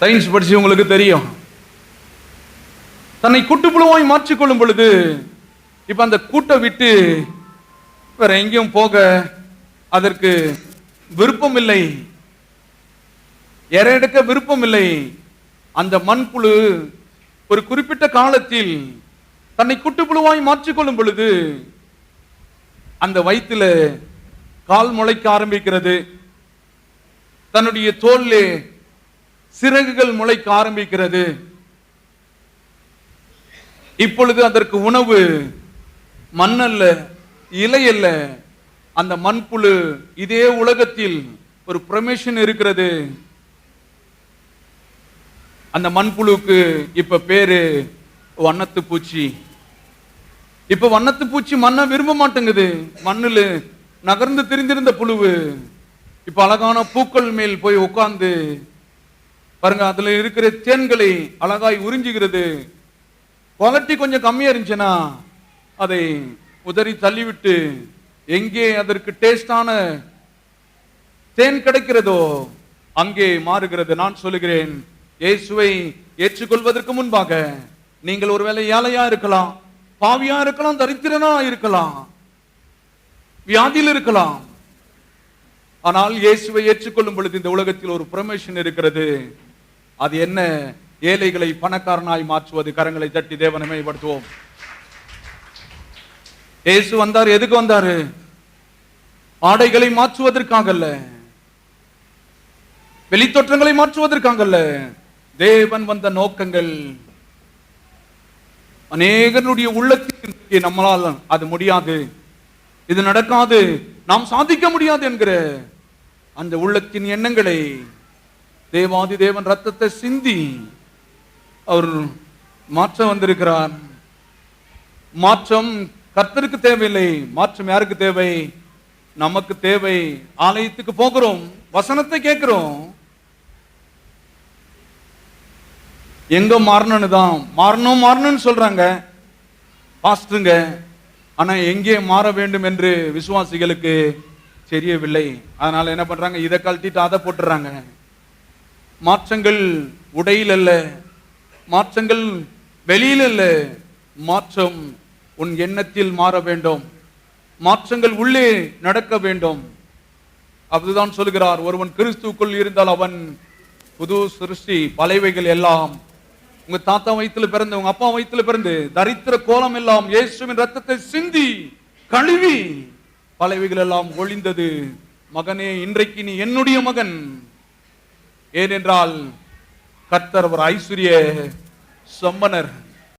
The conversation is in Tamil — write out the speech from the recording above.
சயின்ஸ் படிச்சு உங்களுக்கு தெரியும். தன்னை கூட்டுப்புழுவாய் மாற்றிக்கொள்ளும் பொழுது இப்ப அந்த கூட்டை விட்டு வேற எங்கேயும் போக அதற்கு விருப்பம் இல்லை எற எடுக்க விருப்பம் இல்லை அந்த மண்புழு ஒரு குறிப்பிட்ட காலத்தில் தன்னை குட்டுப்புழுவாய் மாற்றிக்கொள்ளும் பொழுது அந்த வயிற்றுல கால் முளைக்க ஆரம்பிக்கிறது. தன்னுடைய தோல்லே சிறகுகள் முளைக்க ஆரம்பிக்கிறது. இப்பொழுது அதற்கு உணவு மண்ணல்ல இலை அல்ல அந்த மண்புழு இதே உலகத்தில் ஒரு ப்ரொமேஷன் இருக்கிறது. அந்த மண்புழுவுக்கு இப்ப பேரு வண்ணத்து பூச்சி இப்ப வண்ணத்து பூச்சி மண்ணை விரும்ப மாட்டேங்குது. மண்ணில் நகர்ந்து திரிந்திருந்த புழுவு. இப்ப அழகான பூக்கள் மேல் போய் உட்கார்ந்து பாருங்க அதுல இருக்கிற தேன்களை அழகாய் உறிஞ்சுகிறது. குவாலிட்டி கொஞ்சம் கம்மியா இருந்துச்சுன்னா அதை உதறி தள்ளிவிட்டு எங்கே அதற்கு டேஸ்டான தேன் கிடைக்கிறதோ அங்கே மாறுகிறது. நான் சொல்லுகிறேன் இயேசுவை ஏற்றுக்கொள்வதற்கு முன்பாக நீங்கள் ஒருவேளை ஏழையா இருக்கலாம் பாவியா இருக்கலாம் தரித்திரனா இருக்கலாம் வியாதியில் இருக்கலாம். ஆனால் இயேசுவை ஏற்றுக்கொள்ளும் பொழுது இந்த உலகத்தில் ஒரு ப்ரொமோஷன் இருக்கிறது. அது என்ன? ஏழைகளை பணக்காரனாய் மாற்றுவது. கரங்களை தட்டி தேவனை மேம்படுத்துவோம். இயேசு வந்தார். எதுக்கு வந்தாரு? ஆடைகளை மாற்றுவதற்காகல்ல. வெளித்தோற்றங்களை மாற்றுவதற்காக தேவன் வந்த நோக்கங்கள். அநேகனுடைய உள்ளத்திற்கு நம்மளால் அது முடியாது. இது நடக்காது. நாம் சாதிக்க முடியாது என்கிற அந்த உள்ளத்தின் எண்ணங்களை தேவாதி தேவன் ரத்தத்தை சிந்தி அவர் மாற்றம் வந்திருக்கிறார். மாற்றம் கர்த்தருக்கு தேவையில்லை மாற்றம் யாருக்கு தேவை? நமக்கு தேவை. ஆலயத்துக்கு போகிறோம் வசனத்தை கேட்கிறோம். எங்க மாறணும்னு தான். மாறணும் மாறணும்னு சொல்றாங்க. பாஸ்டருங்க ஆனா எங்கே மாற வேண்டும் என்று விசுவாசிகளுக்கு தெரியவில்லை. அதனால என்ன பண்றாங்க? இதை கழட்டிட்டு அதை போட்டுறாங்க. மாற்றங்கள் உடையில் அல்ல மாற்றங்கள் வெளியில் அல்ல மாற்றம் உன் எண்ணத்தில் மாற வேண்டும். மாற்றங்கள் உள்ளே நடக்க வேண்டும். அதுதான் சொல்கிறார். ஒருவன் கிறிஸ்துக்குள் இருந்தால் அவன் புது சிருஷ்டி பலவைகள் எல்லாம். உங்க தாத்தா வயிற்றுல பிறந்து உங்க அப்பா வயிற்றுல பிறந்து தரித்திர கோலம் எல்லாம் இயேசுவின் ரத்தத்தை சிந்தி கழுவி பலவைகள் எல்லாம் ஒளிந்தது. மகனே இன்றைக்கு நீ என்னுடைய மகன். ஏனென்றால் கர்த்தர் ஒரு ஐஸ்வர்ய சம்மனர்.